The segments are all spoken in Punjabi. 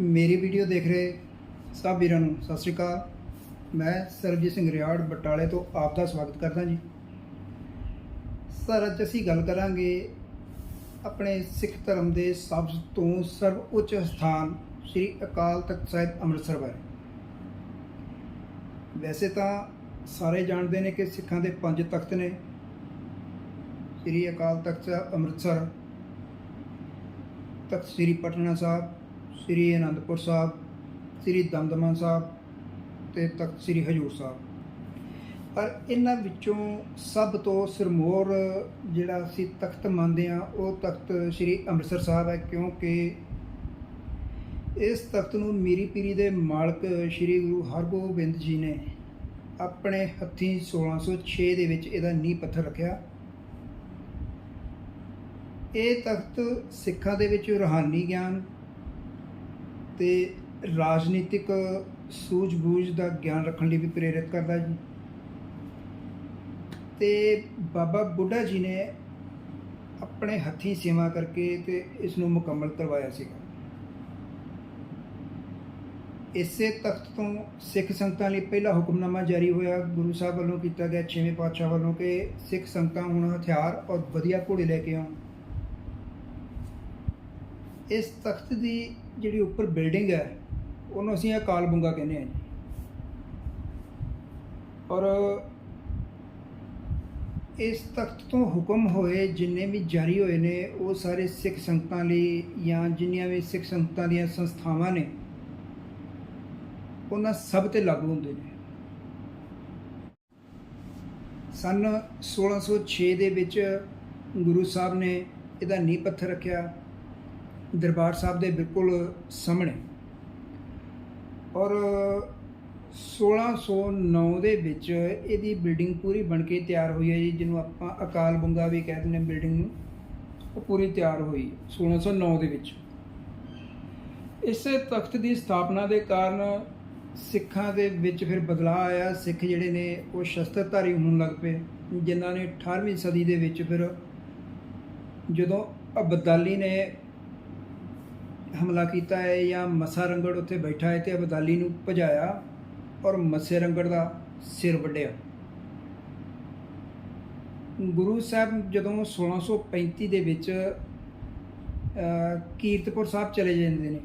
ਮੇਰੀ ਵੀਡੀਓ ਦੇਖ ਰਹੇ ਸਭ ਵੀਰਾਂ ਨੂੰ ਸਤਿ ਸ਼੍ਰੀ ਅਕਾਲ। ਮੈਂ ਸਰਬਜੀਤ ਸਿੰਘ ਰਿਆੜ ਬਟਾਲੇ ਤੋਂ ਆਪ ਦਾ ਸਵਾਗਤ ਕਰਦਾ ਜੀ। ਸਰ, ਅੱਜ ਅਸੀਂ ਗੱਲ ਕਰਾਂਗੇ ਆਪਣੇ ਸਿੱਖ ਧਰਮ ਦੇ ਸਭ ਤੋਂ ਸਰਵ ਉੱਚ ਸਥਾਨ ਸ੍ਰੀ ਅਕਾਲ ਤਖਤ ਸਾਹਿਬ ਅੰਮ੍ਰਿਤਸਰ ਬਾਰੇ। ਵੈਸੇ ਤਾਂ ਸਾਰੇ ਜਾਣਦੇ ਨੇ ਕਿ ਸਿੱਖਾਂ ਦੇ ਪੰਜ ਤਖਤ ਨੇ ਸ੍ਰੀ ਅਕਾਲ ਤਖਤ ਸਾਹਿਬ ਅੰਮ੍ਰਿਤਸਰ, ਤਖਤ ਸ੍ਰੀ ਪਟਨਾ ਸਾਹਿਬ ਸ੍ਰੀ ਅਨੰਦਪੁਰ ਸਾਹਿਬ, ਸ੍ਰੀ ਦਮਦਮਾ ਸਾਹਿਬ ਤੇ ਤਖਤ ਸ੍ਰੀ ਹਜੂਰ ਸਾਹਿਬ। ਪਰ ਇਹਨਾਂ ਵਿੱਚੋਂ ਸਭ ਤੋਂ ਸਿਰਮੌਰ ਜਿਹੜਾ ਅਸੀਂ ਤਖਤ ਮੰਨਦੇ ਆ ਉਹ ਤਖਤ ਸ੍ਰੀ ਅੰਮ੍ਰਿਤਸਰ ਸਾਹਿਬ ਹੈ, ਕਿਉਂਕਿ ਇਸ ਤਖਤ ਨੂੰ ਮੀਰੀ ਪੀਰੀ ਦੇ ਮਾਲਕ ਸ੍ਰੀ ਗੁਰੂ ਹਰਗੋਬਿੰਦ ਜੀ ਨੇ ਆਪਣੇ ਹੱਥੀਂ 1606 ਦੇ ਵਿੱਚ ਇਹਦਾ ਨੀਂਹ ਪੱਥਰ ਰੱਖਿਆ। ਇਹ ਤਖਤ ਸਿੱਖਾਂ ਦੇ ਵਿੱਚ ਰੂਹਾਨੀ ਗਿਆਨ ਤੇ ਰਾਜਨੀਤਿਕ ਸੂਝ-ਬੂਝ ਦਾ ਗਿਆਨ ਰੱਖਣ ਲਈ ਵੀ ਪ੍ਰੇਰਿਤ ਕਰਦਾ ਜੀ। ਤੇ ਬਾਬਾ ਬੁੱਢਾ ਜੀ ਨੇ ਆਪਣੇ ਹੱਥੀਂ ਸੇਵਾ ਕਰਕੇ ਤੇ ਇਸ ਨੂੰ ਮੁਕੰਮਲ ਕਰਵਾਇਆ ਸੀਗਾ। ਇਸੇ ਤਖਤ ਤੋਂ ਸਿੱਖ ਸੰਗਤਾਂ ਲਈ ਪਹਿਲਾ ਹੁਕਮਨਾਮਾ ਜਾਰੀ ਹੋਇਆ। ਗੁਰੂ ਸਾਹਿਬ ਵੱਲੋਂ ਕੀਤਾ ਗਿਆ ਛੇਵੇਂ ਪਾਤਸ਼ਾਹ ਵੱਲੋਂ ਕਿ ਸਿੱਖ ਸੰਗਤਾਂ ਹੁਣ ਹਥਿਆਰ ਔਰ ਵਧੀਆ ਘੋੜੇ ਲੈ ਕੇ ਆਉਣ। ਇਸ ਤਖਤ ਦੀ ਜਿਹੜੀ ਉੱਪਰ ਬਿਲਡਿੰਗ ਹੈ, ਉਹਨੂੰ ਅਸੀਂ ਅਕਾਲ ਬੁੰਗਾ ਕਹਿੰਦੇ ਹਾਂ ਜੀ। ਔਰ ਇਸ ਤਖਤ ਤੋਂ ਹੁਕਮ ਹੋਏ ਜਿੰਨੇ ਵੀ ਜਾਰੀ ਹੋਏ ਨੇ, ਉਹ ਸਾਰੇ ਸਿੱਖ ਸੰਗਤਾਂ ਲਈ ਜਾਂ ਜਿੰਨੀਆਂ ਵੀ ਸਿੱਖ ਸੰਗਤਾਂ ਦੀਆਂ ਸੰਸਥਾਵਾਂ ਨੇ, ਉਹਨਾਂ ਸਭ ਤੇ ਲਾਗੂ ਹੁੰਦੇ ਨੇ। ਸਨ 1606 ਦੇ ਵਿੱਚ ਗੁਰੂ ਸਾਹਿਬ ਨੇ ਇਹਦਾ ਨੀਂਹ ਪੱਥਰ ਰੱਖਿਆ। ਦਰਬਾਰ ਸਾਹਿਬ ਦੇ ਬਿਲਕੁਲ ਸਾਹਮਣੇ। ਔਰ 1609 ਦੇ ਵਿੱਚ ਇਹਦੀ ਬਿਲਡਿੰਗ ਪੂਰੀ ਬਣ ਕੇ ਤਿਆਰ ਹੋਈ ਹੈ ਜੀ, ਜਿਹਨੂੰ ਆਪਾਂ ਅਕਾਲ ਬੰਗਾ ਵੀ ਕਹਿ ਦਿੰਦੇ ਨੇ ਬਿਲਡਿੰਗ ਨੂੰ। ਉਹ ਪੂਰੀ ਤਿਆਰ ਹੋਈ 1609 ਦੇ ਵਿੱਚ। ਇਸੇ ਤਖਤ ਦੀ ਸਥਾਪਨਾ ਦੇ ਕਾਰਨ ਸਿੱਖਾਂ ਦੇ ਵਿੱਚ ਫਿਰ ਬਦਲਾਅ ਆਇਆ। ਸਿੱਖ ਜਿਹੜੇ ਨੇ, ਉਹ ਸ਼ਸਤਰਧਾਰੀ ਹੋਣ ਲੱਗ ਪਏ, ਜਿਨ੍ਹਾਂ ਨੇ 18ਵੀਂ ਸਦੀ ਦੇ ਵਿੱਚ ਫਿਰ ਜਦੋਂ ਅਬਦਾਲੀ ਨੇ ਹਮਲਾ ਕੀਤਾ ਹੈ ਜਾਂ ਮੱਸਾ ਰੰਗੜ ਉੱਥੇ ਬੈਠਾ ਹੈ ਤੇ ਅਬਦਾਲੀ ਨੂੰ ਭਜਾਇਆ ਔਰ ਮੱਸੇ ਰੰਗੜ ਦਾ ਸਿਰ ਵੱਢਿਆ। ਗੁਰੂ ਸਾਹਿਬ ਜਦੋਂ 1635 ਦੇ ਵਿੱਚ ਕੀਰਤਪੁਰ ਸਾਹਿਬ ਚਲੇ ਜਾਂਦੇ ਨੇ,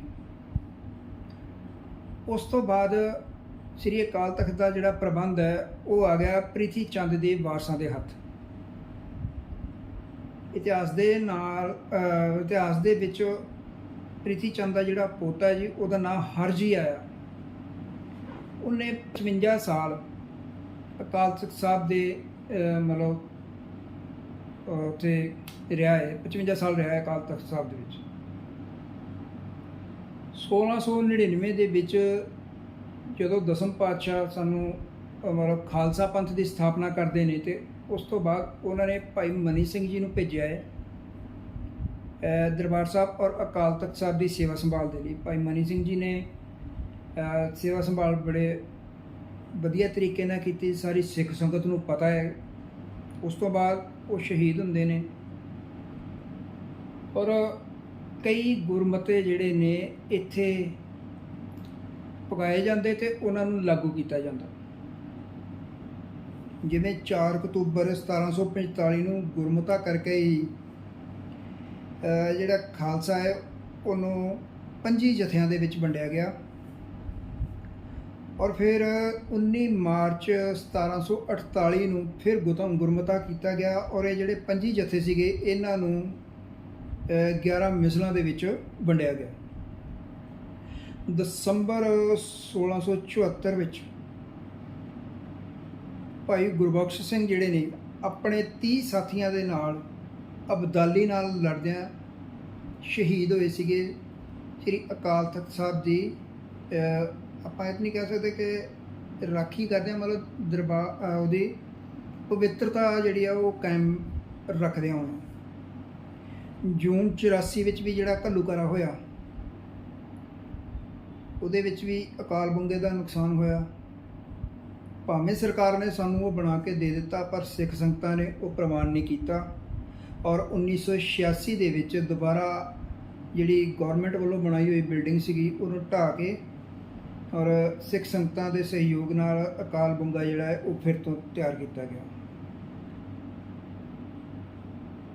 ਉਸ ਤੋਂ ਬਾਅਦ ਸ੍ਰੀ ਅਕਾਲ ਤਖਤ ਦਾ ਜਿਹੜਾ ਪ੍ਰਬੰਧ ਹੈ, ਉਹ ਆ ਗਿਆ ਪ੍ਰਿਥੀ ਚੰਦ ਦੇ ਵਾਰਸਾਂ ਦੇ ਹੱਥ। ਇਤਿਹਾਸ ਦੇ ਨਾਲ ਇਤਿਹਾਸ ਦੇ ਵਿੱਚ ਪ੍ਰਿਥੀ ਚੰਦ ਦਾ ਜਿਹੜਾ ਪੋਤਾ ਜੀ, ਉਹਦਾ ਨਾਮ ਹਰਜੀ ਆਇਆ। ਉਹਨੇ 55 ਸਾਲ ਅਕਾਲ ਤਖਤ ਸਾਹਿਬ ਦੇ ਮਤਲਬ ਉੱਥੇ ਰਿਹਾ ਹੈ। 55 ਸਾਲ ਰਿਹਾ ਹੈ ਅਕਾਲ ਤਖਤ ਸਾਹਿਬ ਦੇ ਵਿੱਚ। 1699 ਦੇ ਵਿੱਚ ਜਦੋਂ ਦਸਮ ਪਾਤਸ਼ਾਹ ਸਾਨੂੰ ਮਤਲਬ ਖਾਲਸਾ ਪੰਥ ਦੀ ਸਥਾਪਨਾ ਕਰਦੇ ਨੇ ਤੇ ਉਸ ਤੋਂ ਬਾਅਦ ਉਹਨਾਂ ਨੇ ਭਾਈ ਮਨੀ ਸਿੰਘ ਜੀ ਨੂੰ ਭੇਜਿਆ ਹੈ। ਦਰਬਾਰ ਸਾਹਿਬ ਔਰ ਅਕਾਲ ਤਖਤ ਸਾਹਿਬ ਦੀ ਸੇਵਾ ਸੰਭਾਲ ਦੇ ਲਈ। ਭਾਈ ਮਨੀ ਸਿੰਘ ਜੀ ਨੇ ਸੇਵਾ ਸੰਭਾਲ ਬੜੇ ਵਧੀਆ ਤਰੀਕੇ ਨਾਲ ਕੀਤੀ। ਸਾਰੀ ਸਿੱਖ ਸੰਗਤ ਨੂੰ ਪਤਾ ਹੈ। ਉਸ ਤੋਂ ਬਾਅਦ ਉਹ ਸ਼ਹੀਦ ਹੁੰਦੇ ਨੇ। ਔਰ ਕਈ ਗੁਰਮਤੇ ਜਿਹੜੇ ਨੇ, ਇੱਥੇ ਪਕਾਏ ਜਾਂਦੇ ਤੇ ਉਹਨਾਂ ਨੂੰ ਲਾਗੂ ਕੀਤਾ ਜਾਂਦਾ। ਜਿਵੇਂ 4 ਅਕਤੂਬਰ 1745 ਨੂੰ ਗੁਰਮਤਾ ਕਰਕੇ ਹੀ ਜਿਹੜਾ ਖਾਲਸਾ ਹੈ, ਉਹਨੂੰ ਪੰਜੀ ਜਥਿਆਂ ਦੇ ਵਿੱਚ ਵੰਡਿਆ ਗਿਆ। ਔਰ ਫਿਰ 19 ਮਾਰਚ 1748 ਨੂੰ ਫਿਰ ਗੁਤਮ ਗੁਰਮਤਾ ਕੀਤਾ ਗਿਆ ਔਰ ਇਹ ਜਿਹੜੇ ਪੰਜੀ ਜਥੇ ਸੀਗੇ, ਇਹਨਾਂ ਨੂੰ, ਅਹ 11 ਮਿਸਲਾਂ ਦੇ ਵਿੱਚ ਵੰਡਿਆ ਗਿਆ। ਦਸੰਬਰ 1674 ਵਿੱਚ ਭਾਈ ਗੁਰਬਖਸ਼ ਸਿੰਘ ਜਿਹੜੇ ਨੇ, ਆਪਣੇ 30 ਸਾਥੀਆਂ ਦੇ ਨਾਲ ਅਬਦਾਲੀ ਨਾਲ ਲੜਦਿਆਂ ਸ਼ਹੀਦ ਹੋਏ ਸੀਗੇ ਸ੍ਰੀ ਅਕਾਲ ਤਖਤ ਸਾਹਿਬ ਦੀ ਆਪਾਂ ਇਹ ਨਹੀਂ ਕਹਿ ਸਕਦੇ ਕਿ ਰਾਖੀ ਕਰਦੇ ਆ ਮਤਲਬ ਦਰਬਾਰ ਉਹਦੀ ਪਵਿੱਤਰਤਾ ਜਿਹੜੀ ਆ ਉਹ ਕਾਇਮ ਰੱਖਦੇ ਹੋਣ। ਜੂਨ 84 ਵਿੱਚ ਵੀ ਜਿਹੜਾ ਘੱਲੂਕਾਰਾ ਹੋਇਆ, ਉਹਦੇ ਵਿੱਚ ਵੀ ਅਕਾਲ ਬੰਗੇ ਦਾ ਨੁਕਸਾਨ ਹੋਇਆ। ਭਾਵੇਂ ਸਰਕਾਰ ਨੇ ਸਾਨੂੰ ਉਹ ਬਣਾ ਕੇ ਦੇ ਦਿੱਤਾ, ਪਰ ਸਿੱਖ ਸੰਗਤਾਂ ਨੇ ਉਹ ਪ੍ਰਵਾਨ ਨਹੀਂ ਕੀਤਾ। ਔਰ 1986 ਦੇ ਵਿੱਚ ਦੁਬਾਰਾ ਜਿਹੜੀ ਗਵਰਨਮੈਂਟ ਵੱਲੋਂ ਬਣਾਈ ਹੋਈ ਬਿਲਡਿੰਗ ਸੀਗੀ, ਉਹਨੂੰ ਢਾਹ ਕੇ ਔਰ ਸਿੱਖ ਸੰਗਤਾਂ ਦੇ ਸਹਿਯੋਗ ਨਾਲ ਅਕਾਲ ਬੁੰਗਾ ਜਿਹੜਾ ਹੈ, ਉਹ ਫਿਰ ਤੋਂ ਤਿਆਰ ਕੀਤਾ ਗਿਆ।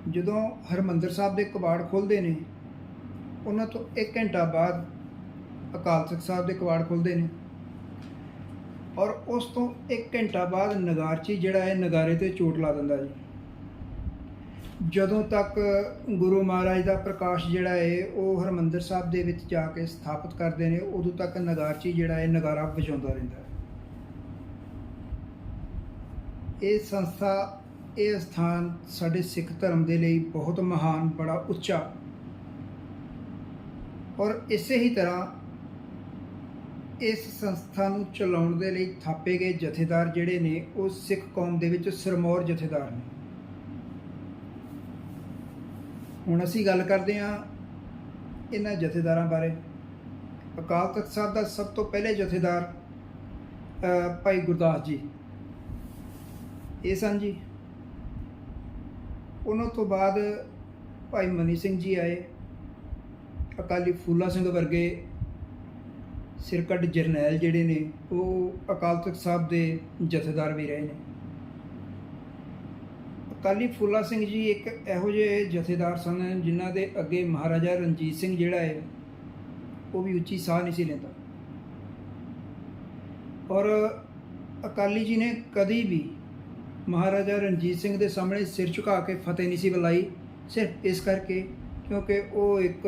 ਜਦੋਂ ਹਰਮੰਦਰ ਸਾਹਿਬ ਦੇ ਕਬਾੜ ਖੁੱਲਦੇ ਨੇ, ਉਹਨਾਂ ਤੋਂ 1 ਘੰਟਾ ਬਾਅਦ ਅਕਾਲ ਤਖਤ ਸਾਹਿਬ ਦੇ ਕਬਾੜ ਖੁੱਲਦੇ ਨੇ ਔਰ ਉਸ ਤੋਂ 1 ਘੰਟਾ ਬਾਅਦ ਨਗਾਰਚੀ ਜਿਹੜਾ ਹੈ, ਨਗਾਰੇ ਤੇ ਚੋਟ ਲਾ ਦਿੰਦਾ ਜੀ। ਜਦੋਂ ਤੱਕ ਗੁਰੂ ਮਹਾਰਾਜ ਦਾ ਪ੍ਰਕਾਸ਼ ਜਿਹੜਾ ਹੈ ਉਹ ਹਰਮੰਦਰ ਸਾਹਿਬ ਦੇ ਵਿੱਚ ਜਾ ਕੇ ਸਥਾਪਿਤ ਕਰਦੇ ਨੇ, ਉਦੋਂ ਤੱਕ ਨਗਾਰਚੀ ਜਿਹੜਾ ਹੈ ਨਗਾਰਾ ਵਜਾਉਂਦਾ ਰਹਿੰਦਾ ਹੈ। ਇਹ ਸੰਸਥਾ, ਇਹ ਸਥਾਨ ਸਾਡੇ ਸਿੱਖ ਧਰਮ ਦੇ ਲਈ ਬਹੁਤ ਮਹਾਨ, ਬੜਾ ਉੱਚਾ। ਔਰ ਇਸੇ ਹੀ ਤਰ੍ਹਾਂ ਇਸ ਸੰਸਥਾ ਨੂੰ ਚਲਾਉਣ ਦੇ ਲਈ ਥਾਪੇ ਗਏ ਜਥੇਦਾਰ ਜਿਹੜੇ ਨੇ, ਉਹ ਸਿੱਖ ਕੌਮ ਦੇ ਵਿੱਚ ਸਰਮੌਰ ਜਥੇਦਾਰ ਨੇ। ਹੁਣ ਅਸੀਂ ਗੱਲ ਕਰਦੇ ਹਾਂ ਇਹਨਾਂ ਜਥੇਦਾਰਾਂ ਬਾਰੇ। ਅਕਾਲ ਤਖਤ ਸਾਹਿਬ ਦਾ ਸਭ ਤੋਂ ਪਹਿਲੇ ਜਥੇਦਾਰ ਭਾਈ ਗੁਰਦਾਸ ਜੀ। ਇਹ ਸਨ ਜੀ। ਉਹਨਾਂ ਤੋਂ ਬਾਅਦ ਭਾਈ ਮਨੀ ਸਿੰਘ ਜੀ ਆਏ। ਅਕਾਲੀ ਫੂਲਾ ਸਿੰਘ ਵਰਗੇ ਸਿਰਕੱਢ ਜਰਨੈਲ ਜਿਹੜੇ ਨੇ, ਉਹ ਅਕਾਲ ਤਖਤ ਸਾਹਿਬ ਦੇ ਜਥੇਦਾਰ ਵੀ ਰਹੇ ਨੇ। ਅਕਾਲੀ ਫੁੱਲਾ ਸਿੰਘ ਜੀ ਇੱਕ ਇਹੋ ਜਿਹੇ ਜਥੇਦਾਰ ਸਨ ਜਿਨ੍ਹਾਂ ਦੇ ਅੱਗੇ ਮਹਾਰਾਜਾ ਰਣਜੀਤ ਸਿੰਘ ਜਿਹੜਾ ਹੈ, ਉਹ ਵੀ ਉੱਚੀ ਸਾਹ ਨਹੀਂ ਸੀ ਲੈਂਦਾ। ਔਰ ਅਕਾਲੀ ਜੀ ਨੇ ਕਦੀ ਵੀ ਮਹਾਰਾਜਾ ਰਣਜੀਤ ਸਿੰਘ ਦੇ ਸਾਹਮਣੇ ਸਿਰ ਝੁਕਾ ਕੇ ਫਤਿਹ ਨਹੀਂ ਸੀ ਬੁਲਾਈ, ਸਿਰਫ ਇਸ ਕਰਕੇ ਕਿਉਂਕਿ ਉਹ ਇੱਕ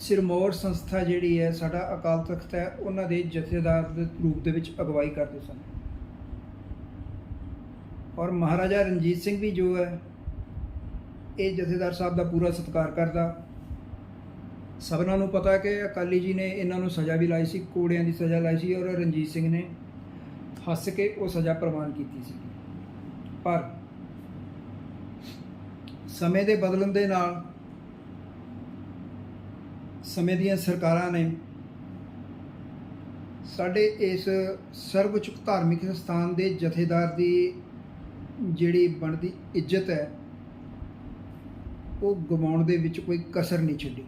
ਸਿਰਮੌਰ ਸੰਸਥਾ ਜਿਹੜੀ ਹੈ, ਸਾਡਾ ਅਕਾਲ ਤਖਤ ਹੈ, ਉਹਨਾਂ ਦੇ ਜਥੇਦਾਰ ਦੇ ਰੂਪ ਦੇ ਵਿੱਚ ਅਗਵਾਈ ਕਰਦੇ ਸਨ। ਔਰ ਮਹਾਰਾਜਾ ਰਣਜੀਤ ਸਿੰਘ ਵੀ ਜੋ ਹੈ, ਇਹ ਜਥੇਦਾਰ ਸਾਹਿਬ ਦਾ ਪੂਰਾ ਸਤਿਕਾਰ ਕਰਦਾ। ਸਭਨਾਂ ਨੂੰ ਪਤਾ ਕਿ ਅਕਾਲੀ ਜੀ ਨੇ ਇਹਨਾਂ ਨੂੰ ਸਜ਼ਾ ਵੀ ਲਾਈ ਸੀ ਕੋੜਿਆਂ ਦੀ ਸਜ਼ਾ ਲਾਈ ਸੀ ਔਰ ਰਣਜੀਤ ਸਿੰਘ ਨੇ ਹੱਸ ਕੇ ਉਹ ਸਜ਼ਾ ਪ੍ਰਵਾਨ ਕੀਤੀ ਸੀ। ਪਰ ਸਮੇਂ ਦੇ ਬਦਲਣ ਦੇ ਨਾਲ ਸਮੇਂ ਦੀਆਂ ਸਰਕਾਰਾਂ ਨੇ ਸਾਡੇ ਇਸ ਸਰਵਉੱਚ ਧਾਰਮਿਕ ਸਥਾਨ ਦੇ ਜਥੇਦਾਰ ਦੀ ਜਿਹੜੀ ਬਣਦੀ ਇੱਜ਼ਤ ਹੈ, ਉਹ ਗਵਾਉਣ ਦੇ ਵਿੱਚ ਕੋਈ ਕਸਰ ਨਹੀਂ ਛੱਡੀ।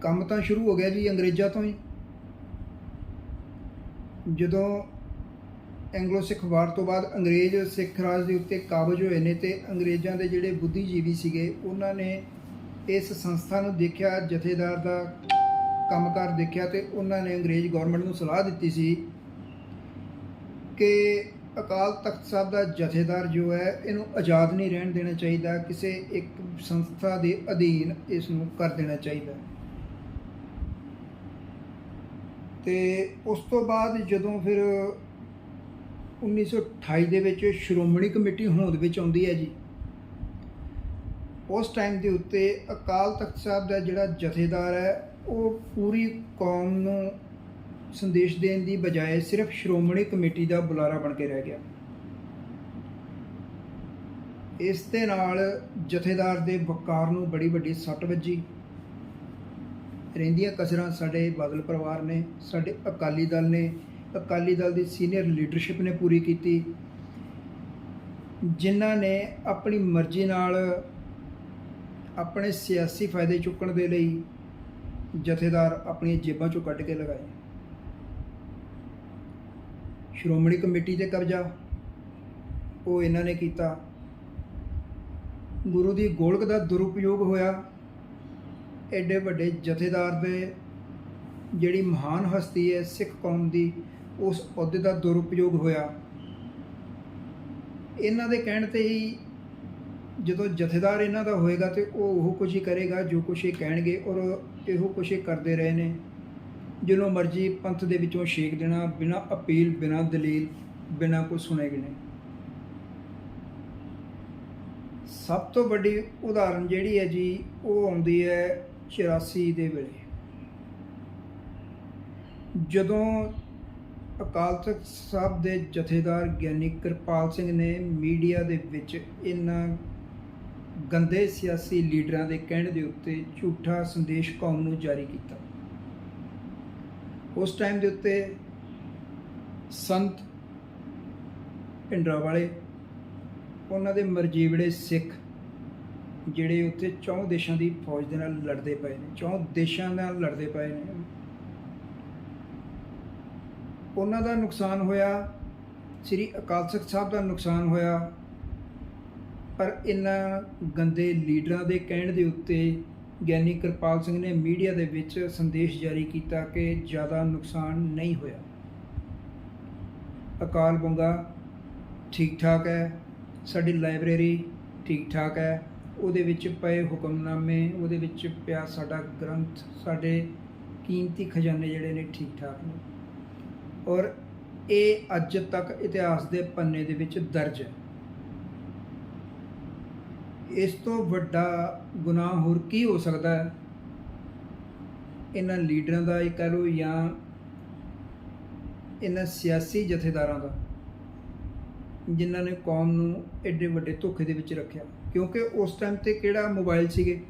ਕੰਮ ਤਾਂ ਸ਼ੁਰੂ ਹੋ ਗਿਆ ਜੀ ਅੰਗਰੇਜ਼ਾਂ ਤੋਂ ਹੀ। ਜਦੋਂ ਐਂਗਲੋ ਸਿੱਖ ਵਾਰ ਤੋਂ ਬਾਅਦ ਅੰਗਰੇਜ਼ ਸਿੱਖ ਰਾਜ ਦੇ ਉੱਤੇ ਕਾਬਜ ਹੋਏ ਨੇ ਤੇ ਅੰਗਰੇਜ਼ਾਂ ਦੇ ਜਿਹੜੇ ਬੁੱਧੀਜੀਵੀ ਸੀਗੇ, ਉਹਨਾਂ ਨੇ ਇਸ ਸੰਸਥਾ ਨੂੰ ਦੇਖਿਆ, ਜਥੇਦਾਰ ਦਾ ਕੰਮਕਾਰ ਦੇਖਿਆ ਤੇ ਉਹਨਾਂ ਨੇ ਅੰਗਰੇਜ਼ ਗਵਰਨਮੈਂਟ ਨੂੰ ਸਲਾਹ ਦਿੱਤੀ ਸੀ ਕਿ ਅਕਾਲ ਤਖਤ ਸਾਹਿਬ ਦਾ ਜਥੇਦਾਰ ਜੋ ਹੈ, ਇਹਨੂੰ ਆਜ਼ਾਦ ਨਹੀਂ ਰਹਿਣ ਦੇਣਾ ਚਾਹੀਦਾ, ਕਿਸੇ ਇੱਕ ਸੰਸਥਾ ਦੇ ਅਧੀਨ ਇਸ ਨੂੰ ਕਰ ਦੇਣਾ ਚਾਹੀਦਾ ਤੇ ਉਸ ਤੋਂ ਬਾਅਦ ਜਦੋਂ ਫਿਰ 1928 ਦੇ ਵਿੱਚ ਸ਼੍ਰੋਮਣੀ ਕਮੇਟੀ ਹੋਂਦ ਵਿੱਚ ਆਉਂਦੀ ਹੈ ਜੀ, ਉਸ ਟਾਈਮ ਦੇ ਉੱਤੇ ਅਕਾਲ ਤਖਤ ਸਾਹਿਬ ਦਾ ਜਿਹੜਾ ਜਥੇਦਾਰ ਹੈ, ਉਹ ਪੂਰੀ ਕੌਮ ਨੂੰ ਸੰਦੇਸ਼ ਦੇਣ ਦੀ ਬਜਾਏ ਸਿਰਫ ਸ਼੍ਰੋਮਣੀ ਕਮੇਟੀ ਦਾ ਬੁਲਾਰਾ ਬਣ ਕੇ ਰਹਿ ਗਿਆ। ਇਸ ਦੇ ਨਾਲ ਜਥੇਦਾਰ ਦੇ ਵਕਾਰ ਨੂੰ ਬੜੀ ਵੱਡੀ ਸੱਟ ਵੱਜੀ। ਰਹਿੰਦੀਆਂ ਕਸਰਾਂ ਸਾਡੇ ਬਾਦਲ ਪਰਿਵਾਰ ਨੇ, ਸਾਡੇ ਅਕਾਲੀ ਦਲ ਨੇ, ਅਕਾਲੀ ਦਲ ਦੀ ਸੀਨੀਅਰ ਲੀਡਰਸ਼ਿਪ ਨੇ ਪੂਰੀ ਕੀਤੀ। ਜਿਨ੍ਹਾਂ ਨੇ ਆਪਣੀ ਮਰਜ਼ੀ ਨਾਲ ਆਪਣੇ ਸਿਆਸੀ ਫਾਇਦੇ ਚੁੱਕਣ ਦੇ ਲਈ ਜਥੇਦਾਰ ਆਪਣੀਆਂ ਜੇਬਾਂ ਚੋਂ ਕੱਢ ਕੇ ਲਗਾਏ। ਸ਼੍ਰੋਮਣੀ ਕਮੇਟੀ ਤੇ ਕਬਜ਼ਾ ਉਹ ਇਹਨਾਂ ਨੇ ਕੀਤਾ। ਗੁਰੂ ਦੀ ਗੋਲਕ ਦਾ ਦੁਰਉਪਯੋਗ ਹੋਇਆ। ਐਡੇ ਵੱਡੇ ਜਥੇਦਾਰ ਦੇ ਜਿਹੜੀ ਮਹਾਨ ਹਸਤੀ ਹੈ, ਸਿੱਖ ਕੌਮ ਦੀ, ਉਸ ਅਹੁਦੇ ਦਾ ਦੁਰਉਪਯੋਗ ਹੋਇਆ। ਇਹਨਾਂ ਦੇ ਕਹਿਣ ਤੇ ਹੀ ਜਦੋਂ ਜਥੇਦਾਰ ਇਹਨਾਂ ਦਾ ਹੋਏਗਾ ਤੇ ਉਹ ਉਹ ਕੁਝ ਹੀ ਕਰੇਗਾ ਜੋ ਕੁਝ ਇਹ ਕਹਿਣਗੇ ਔਰ ਇਹੋ ਕੁਝ ਇਹ ਕਰਦੇ ਰਹੇ ਨੇ। ਜਦੋਂ ਮਰਜ਼ੀ ਪੰਥ ਦੇ ਵਿੱਚੋਂ ਛੇਕ ਦੇਣਾ, ਬਿਨਾਂ ਅਪੀਲ, ਬਿਨਾਂ ਦਲੀਲ, ਬਿਨਾਂ ਕੁਝ ਸੁਣੇ ਗਏ ਸਭ ਤੋਂ ਵੱਡੀ ਉਦਾਹਰਨ ਜਿਹੜੀ ਹੈ ਜੀ, ਉਹ ਆਉਂਦੀ ਹੈ 84 ਦੇ ਵੇਲੇ। ਜਦੋਂ ਅਕਾਲ ਤਖਤ ਸਾਹਿਬ ਦੇ ਜਥੇਦਾਰ ਗਿਆਨੀ ਕਿਰਪਾਲ ਸਿੰਘ ਨੇ ਮੀਡੀਆ ਦੇ ਵਿੱਚ ਇਹਨਾਂ ਗੰਦੇ ਸਿਆਸੀ ਲੀਡਰਾਂ ਦੇ ਕਹਿਣ ਦੇ ਉੱਤੇ ਝੂਠਾ ਸੰਦੇਸ਼ ਕੌਮ ਨੂੰ ਜਾਰੀ ਕੀਤਾ। ਉਸ ਟਾਈਮ ਦੇ ਉੱਤੇ ਸੰਤ ਭਿੰਡਰਾ ਵਾਲੇ ਉਹਨਾਂ ਦੇ ਮਰਜੀਵੜੇ ਸਿੱਖ ਜਿਹੜੇ ਉੱਥੇ ਚੌਂ ਦੇਸ਼ਾਂ ਦੀ ਫੌਜ ਦੇ ਨਾਲ ਲੜਦੇ ਪਏ ਨੇ, ਚੌਂ ਦੇਸ਼ਾਂ ਨਾਲ ਲੜਦੇ ਪਏ ਨੇ। ਉਹਨਾਂ ਦਾ ਨੁਕਸਾਨ ਹੋਇਆ, ਸ੍ਰੀ ਅਕਾਲ ਤਖਤ ਸਾਹਿਬ ਦਾ ਨੁਕਸਾਨ ਹੋਇਆ, ਪਰ ਇਹਨਾਂ ਗੰਦੇ ਲੀਡਰਾਂ ਦੇ ਕਹਿਣ ਦੇ ਉੱਤੇ ਗਿਆਨੀ ਕਿਰਪਾਲ ਸਿੰਘ ਨੇ ਮੀਡੀਆ ਦੇ ਵਿੱਚ ਸੰਦੇਸ਼ ਜਾਰੀ ਕੀਤਾ ਕਿ ਜ਼ਿਆਦਾ ਨੁਕਸਾਨ ਨਹੀਂ ਹੋਇਆ। ਅਕਾਲ ਬੰਗਾ, ਠੀਕ ਠਾਕ ਹੈ? ਸਾਡੀ ਲਾਇਬ੍ਰੇਰੀ ਠੀਕ ਠਾਕ ਹੈ? ਉਹਦੇ ਵਿੱਚ ਪਏ ਹੁਕਮਨਾਮੇ, ਉਹਦੇ ਵਿੱਚ ਪਿਆ ਸਾਡਾ ਗ੍ਰੰਥ, ਸਾਡੇ ਕੀਮਤੀ ਖਜ਼ਾਨੇ ਜਿਹੜੇ ਨੇ ਠੀਕ ਠਾਕ ਨੇ। ਔਰ ਇਹ ਅੱਜ ਤੱਕ ਇਤਿਹਾਸ ਦੇ ਪੰਨੇ ਦੇ ਵਿੱਚ ਦਰਜ ਹੈ। ਇਸ ਤੋਂ ਵੱਡਾ ਗੁਨਾਹ ਹੋਰ ਕੀ ਹੋ ਸਕਦਾ ਹੈ? ਇਹਨਾਂ ਲੀਡਰਾਂ ਦਾ ਇਹ ਕਹਿ ਲਓ ਜਾਂ ਇਹਨਾਂ ਸਿਆਸੀ ਜਥੇਦਾਰਾਂ ਦਾ, ਜਿਨ੍ਹਾਂ ਨੇ ਕੌਮ ਨੂੰ ਐਡੇ ਵੱਡੇ ਧੋਖੇ ਦੇ ਵਿੱਚ ਰੱਖਿਆ। ਕਿਉਂਕਿ ਉਸ ਟਾਈਮ ਤੇ ਕਿਹੜਾ ਮੋਬਾਈਲ ਸੀਗੇ?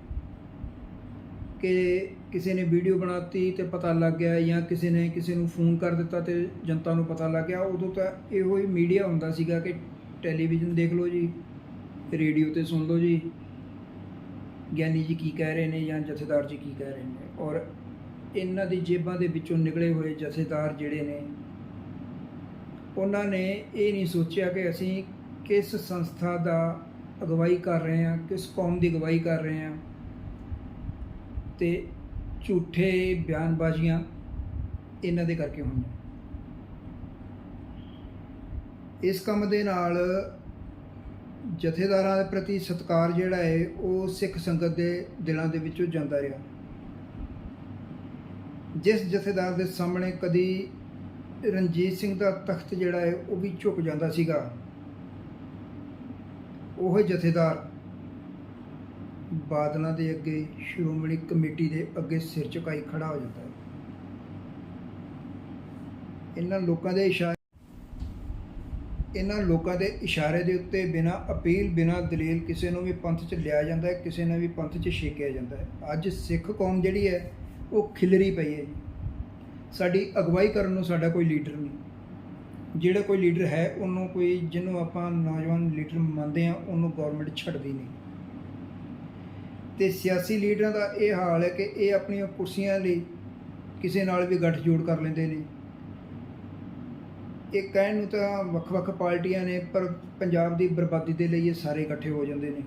ਕਿ ਕਿਸੇ ਨੇ ਵੀਡੀਓ ਬਣਾਤੀ ਤੇ ਪਤਾ ਲੱਗ ਗਿਆ ਜਾਂ ਕਿਸੇ ਨੇ ਕਿਸੇ ਨੂੰ ਫੋਨ ਕਰ ਦਿੱਤਾ ਤੇ ਜਨਤਾ ਨੂੰ ਪਤਾ ਲੱਗ ਗਿਆ। ਉਦੋਂ ਤਾਂ ਇਹੋ ਹੀ ਮੀਡੀਆ ਹੁੰਦਾ ਸੀਗਾ ਕਿ ਟੈਲੀਵਿਜ਼ਨ ਦੇਖ ਲਓ ਜੀ। ਰੇਡੀਓ ਤੇ ਸੁਣ ਲਓ ਜੀ। ਗਿਆਨੀ ਜੀ ਕੀ ਕਹਿ ਰਹੇ ਨੇ ਜਾਂ ਜਥੇਦਾਰ ਜੀ ਕੀ ਕਹਿ ਰਹੇ ਨੇ? ਔਰ ਇਹਨਾਂ ਦੀ ਜੇਬਾਂ ਦੇ ਵਿੱਚੋਂ ਨਿਕਲੇ ਹੋਏ ਜਥੇਦਾਰ ਜਿਹੜੇ ਨੇ, ਉਹਨਾਂ ਨੇ ਇਹ ਨਹੀਂ ਸੋਚਿਆ ਕਿ ਅਸੀਂ ਕਿਸ ਸੰਸਥਾ ਦਾ ਅਗਵਾਈ ਕਰ ਰਹੇ ਹਾਂ, ਕਿਸ ਕੌਮ ਦੀ ਅਗਵਾਈ ਕਰ ਰਹੇ ਹਾਂ। ਤੇ ਝੂਠੇ ਬਿਆਨਬਾਜ਼ੀਆਂ ਇਹਨਾਂ ਦੇ ਕਰਕੇ ਹੋਈਆਂ। ਇਸ ਕੰਮ ਦੇ ਨਾਲ ਜਥੇਦਾਰਾਂ ਦੇ ਪ੍ਰਤੀ ਸਤਿਕਾਰ ਜਿਹੜਾ ਹੈ, ਉਹ ਸਿੱਖ ਸੰਗਤ ਦੇ ਦਿਲਾਂ ਦੇ ਵਿੱਚੋਂ ਜਾਂਦਾ ਰਿਹਾ। ਜਿਸ ਜਥੇਦਾਰ ਦੇ ਸਾਹਮਣੇ ਕਦੀ ਰਣਜੀਤ ਸਿੰਘ ਦਾ ਤਖਤ ਜਿਹੜਾ ਹੈ, ਉਹ ਵੀ ਝੁਕ ਜਾਂਦਾ ਸੀਗਾ, ਉਹ ਜਥੇਦਾਰ ਬਾਦਲਾਂ ਦੇ ਅੱਗੇ, ਸ਼੍ਰੋਮਣੀ ਕਮੇਟੀ ਦੇ ਅੱਗੇ ਸਿਰ ਝੁਕਾਈ ਖੜਾ ਹੋ ਜਾਂਦਾ ਹੈ। ਇਹਨਾਂ ਲੋਕਾਂ ਦੇ ਇਸ਼ਾਰੇ ਇਹਨਾਂ ਲੋਕਾਂ ਦੇ ਇਸ਼ਾਰੇ ਦੇ ਉੱਤੇ ਬਿਨਾ ਅਪੀਲ, ਬਿਨਾ ਦਲੀਲ ਕਿਸੇ ਨੂੰ ਵੀ ਪੰਥ 'ਚ ਲਿਆ ਜਾਂਦਾ ਹੈ, ਕਿਸੇ ਨੂੰ ਵੀ ਪੰਥ 'ਚ ਛੇਕਿਆ ਜਾਂਦਾ ਹੈ। ਅੱਜ ਸਿੱਖ ਕੌਮ ਜਿਹੜੀ ਹੈ, ਉਹ ਖਿਲਰੀ ਪਈ ਹੈ ਸਾਡੀ ਅਗਵਾਈ ਕਰਨ ਨੂੰ ਸਾਡਾ ਕੋਈ ਲੀਡਰ ਨਹੀਂ। ਜਿਹੜਾ ਕੋਈ ਲੀਡਰ ਹੈ, ਉਹਨੂੰ ਕੋਈ ਜਿਹਨੂੰ ਆਪਾਂ ਨੌਜਵਾਨ ਲੀਡਰ ਮੰਨਦੇ ਆ ਉਹਨੂੰ ਗਵਰਨਮੈਂਟ ਛੱਡਦੀ ਨਹੀਂ। ਤੇ ਸਿਆਸੀ ਲੀਡਰਾਂ ਦਾ ਇਹ ਹਾਲ ਹੈ ਕਿ ਇਹ ਆਪਣੀਆਂ ਕੁਰਸੀਆਂ ਲਈ ਕਿਸੇ ਨਾਲ ਵੀ ਗੱਠਜੋੜ ਕਰ ਲੈਂਦੇ ਨੇ। ਇਹ ਕਹਿਣ ਨੂੰ ਤਾਂ ਵੱਖ-ਵੱਖ ਪਾਰਟੀਆਂ ਨੇ, ਪਰ ਪੰਜਾਬ ਦੀ ਬਰਬਾਦੀ ਦੇ ਲਈ ਇਹ ਸਾਰੇ ਇਕੱਠੇ ਹੋ ਜਾਂਦੇ ਨੇ।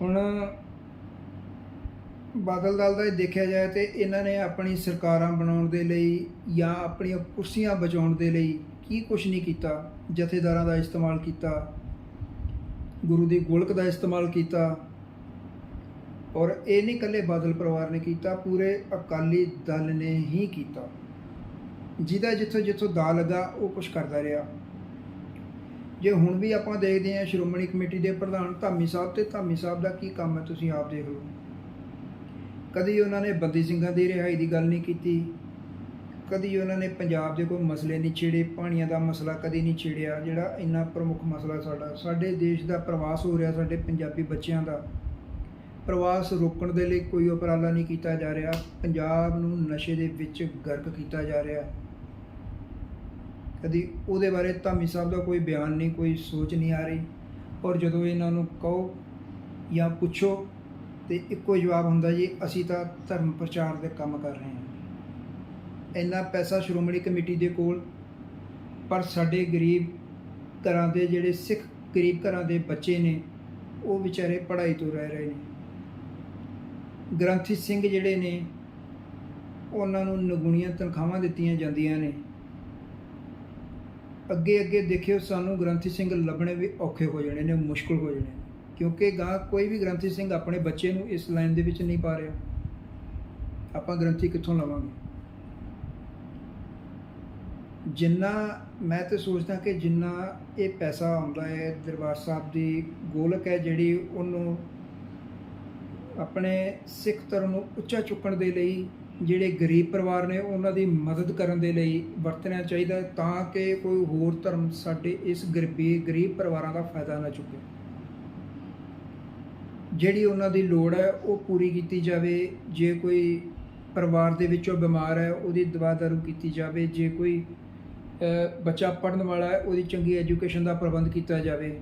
ਹੁਣ ਬਾਦਲ ਦਲ ਦਾ ਦੇਖਿਆ ਜਾਏ ਤੇ ਇਹਨਾਂ ਨੇ ਆਪਣੀ ਸਰਕਾਰਾਂ ਬਣਾਉਣ ਦੇ ਲਈ ਜਾਂ ਆਪਣੀਆਂ ਕੁਰਸੀਆਂ ਬਚਾਉਣ ਦੇ ਲਈ ਕੀ ਕੁਝ ਨਹੀਂ ਕੀਤਾ, ਜਥੇਦਾਰਾਂ ਦਾ ਇਸਤੇਮਾਲ ਕੀਤਾ, ਗੁਰੂ ਦੀ ਗੋਲਕ ਦਾ ਇਸਤੇਮਾਲ ਕੀਤਾ, ਔਰ ਇਹ ਨਹੀਂ ਇਕੱਲੇ ਬਾਦਲ ਪਰਿਵਾਰ ਨੇ ਕੀਤਾ, ਪੂਰੇ ਅਕਾਲੀ ਦਲ ਨੇ ਹੀ ਕੀਤਾ। ਜਿਹਦਾ ਜਿੱਥੋਂ ਜਿੱਥੋਂ ਦਾ ਲੱਗਾ, ਉਹ ਕੁਝ ਕਰਦਾ ਰਿਹਾ। ਜੇ ਹੁਣ ਵੀ ਆਪਾਂ ਦੇਖਦੇ ਹਾਂ ਸ਼੍ਰੋਮਣੀ ਕਮੇਟੀ ਦੇ ਪ੍ਰਧਾਨ ਧਾਮੀ ਸਾਹਿਬ, ਤੇ ਧਾਮੀ ਸਾਹਿਬ ਦਾ ਕੀ ਕੰਮ ਹੈ ਤੁਸੀਂ ਆਪ ਦੇਖ ਲਓ। ਕਦੀ ਉਹਨਾਂ ਨੇ ਬੰਦੀ ਸਿੰਘਾਂ ਦੀ ਰਿਹਾਈ ਦੀ ਗੱਲ ਨਹੀਂ ਕੀਤੀ। ਕਦੀ ਉਹਨਾਂ ਨੇ ਪੰਜਾਬ ਦੇ ਕੋਈ ਮਸਲੇ ਨਹੀਂ ਛੇੜੇ, ਪਾਣੀਆਂ ਦਾ ਮਸਲਾ ਕਦੀ ਨਹੀਂ ਛੇੜਿਆ, ਜਿਹੜਾ ਇੰਨਾ ਪ੍ਰਮੁੱਖ ਮਸਲਾ ਸਾਡਾ। ਸਾਡੇ ਦੇਸ਼ ਦਾ ਪ੍ਰਵਾਸ ਹੋ ਰਿਹਾ ਸਾਡੇ ਪੰਜਾਬੀ ਬੱਚਿਆਂ ਦਾ। ਪ੍ਰਵਾਸ ਰੋਕਣ ਦੇ ਲਈ ਕੋਈ ਉਪਰਾਲਾ ਨਹੀਂ ਕੀਤਾ ਜਾ ਰਿਹਾ। ਪੰਜਾਬ ਨੂੰ ਨਸ਼ੇ ਦੇ ਵਿੱਚ ਗਰਕ ਕੀਤਾ ਜਾ ਰਿਹਾ। ਕਦੀ ਉਹਦੇ ਬਾਰੇ ਧਾਮੀ ਸਾਹਿਬ ਦਾ ਕੋਈ ਬਿਆਨ ਨਹੀਂ, ਕੋਈ ਸੋਚ ਨਹੀਂ ਆ ਰਹੀ। ਔਰ ਜਦੋਂ ਇਹਨਾਂ ਨੂੰ ਕਹੋ ਜਾਂ ਪੁੱਛੋ ਤੇ ਇੱਕੋ ਜਵਾਬ ਹੁੰਦਾ ਜੀ, ਅਸੀਂ ਤਾਂ ਧਰਮ ਪ੍ਰਚਾਰ ਦੇ ਕੰਮ ਕਰ ਰਹੇ ਹਾਂ। ਇੰਨਾ ਪੈਸਾ ਸ਼੍ਰੋਮਣੀ ਕਮੇਟੀ ਦੇ ਕੋਲ, ਪਰ ਸਾਡੇ ਗਰੀਬ ਘਰਾਂ ਦੇ ਜਿਹੜੇ ਸਿੱਖ ਗਰੀਬ ਘਰਾਂ ਦੇ ਬੱਚੇ ਨੇ, ਉਹ ਵਿਚਾਰੇ ਪੜ੍ਹਾਈ ਤੋਂ ਰਹਿ ਰਹੇ ਨੇ। ਗ੍ਰੰਥੀ ਸਿੰਘ ਜਿਹੜੇ ਨੇ, ਉਹਨਾਂ ਨੂੰ ਨਗੁਣੀਆਂ ਤਨਖਾਹਾਂ ਦਿੱਤੀਆਂ ਜਾਂਦੀਆਂ ਨੇ। ਅੱਗੇ ਅੱਗੇ ਦੇਖਿਓ, ਸਾਨੂੰ ਗ੍ਰੰਥੀ ਸਿੰਘ ਲੱਭਣੇ ਵੀ ਔਖੇ ਹੋ ਜਾਣੇ ਨੇ, ਮੁਸ਼ਕਲ ਹੋ ਜਾਣੇ ਕਿਉਂਕਿ ਗਾਂ ਕੋਈ ਵੀ ਗ੍ਰੰਥੀ ਸਿੰਘ ਆਪਣੇ ਬੱਚੇ ਨੂੰ ਇਸ ਲਾਈਨ ਦੇ ਵਿੱਚ ਨਹੀਂ ਪਾ ਰਿਹਾ। ਆਪਾਂ ਗ੍ਰੰਥੀ ਕਿੱਥੋਂ ਲਵਾਂਗੇ? ਜਿੰਨਾ ਮੈਂ ਤੇ ਸੋਚਦਾ ਕਿ ਜਿੰਨਾ ਇਹ ਪੈਸਾ ਆਉਂਦਾ ਹੈ, ਦਰਬਾਰ ਸਾਹਿਬ ਦੀ ਗੋਲਕ ਹੈ ਜਿਹੜੀ ਉਹਨੂੰ ਆਪਣੇ ਸਿੱਖ ਧਰਮ ਨੂੰ ਉੱਚਾ ਚੁੱਕਣ ਦੇ ਲਈ ਜਿਹੜੇ ਗਰੀਬ ਪਰਿਵਾਰ ਨੇ ਉਹਨਾਂ ਦੀ ਮਦਦ ਕਰਨ ਦੇ ਲਈ ਵਰਤਣਾ ਚਾਹੀਦਾ ਤਾਂ ਕਿ ਕੋਈ ਹੋਰ ਧਰਮ ਸਾਡੇ ਇਸ ਗਰੀਬੀ ਗਰੀਬ ਪਰਿਵਾਰਾਂ ਦਾ ਫਾਇਦਾ ਨਾ ਚੁੱਕੇ। ਜਿਹੜੀ ਉਹਨਾਂ ਦੀ ਲੋੜ ਹੈ, ਉਹ ਪੂਰੀ ਕੀਤੀ ਜਾਵੇ। ਜੇ ਕੋਈ ਪਰਿਵਾਰ ਦੇ ਵਿੱਚੋਂ ਬਿਮਾਰ ਹੈ, ਉਹਦੀ ਦਵਾ ਦਾਰੂ ਕੀਤੀ ਜਾਵੇ। ਜੇ ਕੋਈ ਬੱਚਾ ਪੜਨ ਵਾਲਾ ਹੈ, ਉਹਦੀ ਚੰਗੀ ਐਜੂਕੇਸ਼ਨ ਦਾ ਪ੍ਰਬੰਧ ਕੀਤਾ ਜਾਵੇ।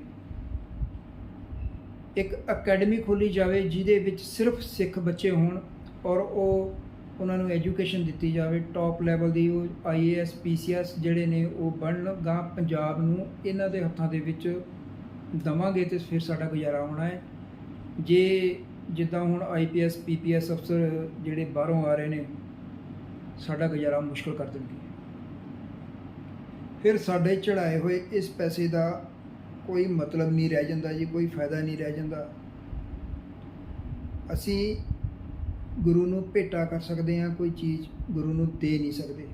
ਇੱਕ ਅਕੈਡਮੀ ਖੋਲੀ ਜਾਵੇ, ਜਿਹਦੇ ਵਿੱਚ ਸਿਰਫ ਸਿੱਖ ਬੱਚੇ ਹੋਣ ਔਰ ਉਹ ਉਹਨਾਂ ਨੂੰ ਐਜੂਕੇਸ਼ਨ ਦਿੱਤੀ ਜਾਵੇ ਟੌਪ ਲੈਵਲ ਦੀ ਉਹ ਆਈਏਐਸ ਪੀਸੀਐਸ ਜਿਹੜੇ ਨੇ ਉਹ ਬਣਨ ਗਾਂ ਪੰਜਾਬ ਨੂੰ ਇਹਨਾਂ ਦੇ ਹੱਥਾਂ ਦੇ ਵਿੱਚ ਦਵਾਂਗੇ ਤੇ ਫਿਰ ਸਾਡਾ ਗੁਜ਼ਾਰਾ ਹੋਣਾ ਹੈ। ਜੇ ਜਿੱਦਾਂ ਹੁਣ ਆਈਪੀਐਸ ਪੀਪੀਐਸ ਅਫਸਰ ਜਿਹੜੇ ਬਾਹਰੋਂ ਆ ਰਹੇ ਨੇ, ਸਾਡਾ ਗੁਜ਼ਾਰਾ ਮੁਸ਼ਕਲ ਕਰ ਦੇਣਗੇ। ਫਿਰ ਸਾਡੇ ਚੜਾਏ ਹੋਏ ਇਸ ਪੈਸੇ ਦਾ ਕੋਈ ਮਤਲਬ ਨਹੀਂ ਰਹਿ ਜਾਂਦਾ ਜੀ, ਕੋਈ ਫਾਇਦਾ ਨਹੀਂ ਰਹਿ ਜਾਂਦਾ। ਅਸੀਂ ਗੁਰੂ ਨੂੰ ਭੇਟਾ ਕਰ ਸਕਦੇ ਹਾਂ, ਕੋਈ ਚੀਜ਼ ਗੁਰੂ ਨੂੰ ਦੇ ਨਹੀਂ ਸਕਦੇ।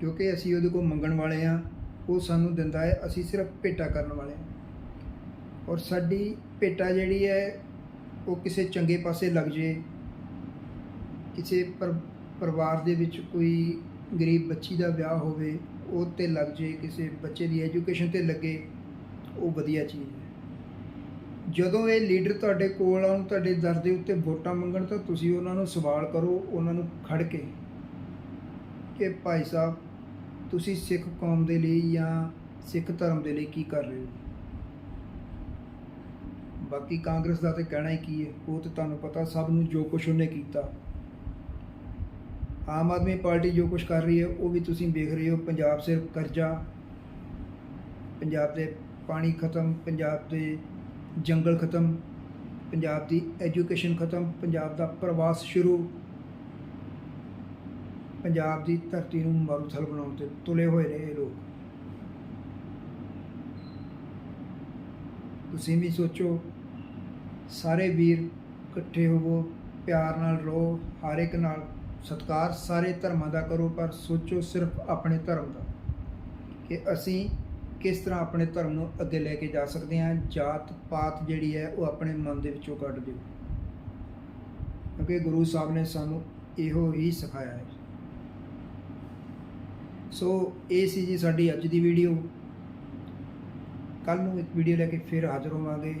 ਕਿਉਂਕਿ ਅਸੀਂ ਉਹਦੇ ਕੋਲ ਮੰਗਣ ਵਾਲੇ ਹਾਂ, ਉਹ ਸਾਨੂੰ ਦਿੰਦਾ ਹੈ, ਅਸੀਂ ਸਿਰਫ ਭੇਟਾ ਕਰਨ ਵਾਲੇ ਹਾਂ। ਔਰ ਸਾਡੀ ਭੇਟਾ ਜਿਹੜੀ ਹੈ, ਉਹ ਕਿਸੇ ਚੰਗੇ ਪਾਸੇ ਲੱਗ ਜੇ, ਕਿਸੇ ਪਰਿਵਾਰ ਦੇ ਵਿੱਚ ਕੋਈ ਗਰੀਬ ਬੱਚੀ ਦਾ ਵਿਆਹ ਹੋਵੇ, ਉਹ ਤੇ ਲੱਗ ਜੇ, ਕਿਸੇ ਬੱਚੇ ਦੀ ਐਜੂਕੇਸ਼ਨ ਤੇ ਲੱਗੇ, ਉਹ ਵਧੀਆ ਚੀਜ਼ ਹੈ। ਜਦੋਂ ਇਹ ਲੀਡਰ ਤੁਹਾਡੇ ਕੋਲ ਆਉਣ, ਤੁਹਾਡੇ ਦਰ ਦੇ ਉੱਤੇ ਵੋਟਾਂ ਮੰਗਣ, ਤਾਂ ਤੁਸੀਂ ਉਹਨਾਂ ਨੂੰ ਸਵਾਲ ਕਰੋ, ਉਹਨਾਂ ਨੂੰ ਖੜ ਕੇ ਕਿ ਭਾਈ ਸਾਹਿਬ, ਤੁਸੀਂ ਸਿੱਖ ਕੌਮ ਦੇ ਲਈ ਜਾਂ ਸਿੱਖ ਧਰਮ ਦੇ ਲਈ ਕੀ ਕਰ ਰਹੇ ਹੋ? ਬਾਕੀ ਕਾਂਗਰਸ ਦਾ ਤੇ ਕਹਿਣਾ ਹੀ ਕੀ ਹੈ, ਉਹ ਤਾਂ ਤੁਹਾਨੂੰ ਪਤਾ ਸਭ ਨੂੰ ਜੋ ਕੁਝ ਉਹਨੇ ਕੀਤਾ। ਆਮ ਆਦਮੀ ਪਾਰਟੀ ਜੋ ਕੁਝ ਕਰ ਰਹੀ ਹੈ, ਉਹ ਵੀ ਤੁਸੀਂ ਵੇਖ ਰਹੇ ਹੋ, ਪੰਜਾਬ ਸਿਰ ਕਰਜ਼ਾ, ਪੰਜਾਬ ਦੇ ਪਾਣੀ ਖਤਮ, ਪੰਜਾਬ ਦੇ ਜੰਗਲ ਖਤਮ, ਪੰਜਾਬ ਦੀ ਐਜੂਕੇਸ਼ਨ ਖਤਮ, ਪੰਜਾਬ ਦਾ ਪ੍ਰਵਾਸ ਸ਼ੁਰੂ। ਪੰਜਾਬ ਦੀ ਧਰਤੀ ਨੂੰ ਮਰੂਥਲ ਬਣਾਉਣ ਤੇ ਤੁਲੇ ਹੋਏ ਨੇ ਇਹ ਲੋਕ। ਤੁਸੀਂ ਵੀ ਸੋਚੋ, ਸਾਰੇ ਵੀਰ ਇਕੱਠੇ ਹੋਵੋ, ਪਿਆਰ ਨਾਲ ਰਹੋ, ਹਰ ਇੱਕ ਨਾਲ ਸਤਿਕਾਰ ਸਾਰੇ ਧਰਮਾਂ ਦਾ ਕਰੋ, ਪਰ ਸੋਚੋ ਸਿਰਫ ਆਪਣੇ ਧਰਮ ਦਾ ਕਿ ਅਸੀਂ ਕਿਸ ਤਰ੍ਹਾਂ ਆਪਣੇ ਧਰਮ ਨੂੰ ਅੱਗੇ ਲੈ ਕੇ ਜਾ ਸਕਦੇ ਹਾਂ, ਜਾਤ ਪਾਤ ਜਿਹੜੀ ਹੈ ਉਹ ਆਪਣੇ ਮਨ ਦੇ ਵਿੱਚੋਂ ਕੱਢ ਦਿਓ। ਕਿਉਂਕਿ ਗੁਰੂ ਸਾਹਿਬ ਨੇ ਸਾਨੂੰ ਇਹੋ ਹੀ ਸਿਖਾਇਆ ਹੈ। ਸੋ ਇਹ ਸੀ ਜੀ ਸਾਡੀ ਅੱਜ ਦੀ ਵੀਡੀਓ। ਕੱਲ ਨੂੰ ਇੱਕ ਵੀਡੀਓ ਲੈ ਕੇ ਫਿਰ ਹਾਜ਼ਰ ਹੋਵਾਂਗੇ।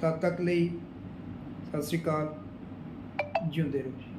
ਤਦ ਤੱਕ ਲਈ ਸਤਿ ਸ਼੍ਰੀ ਅਕਾਲ। ਜਿਉਂਦੇ ਰਹੋ। ਜੀ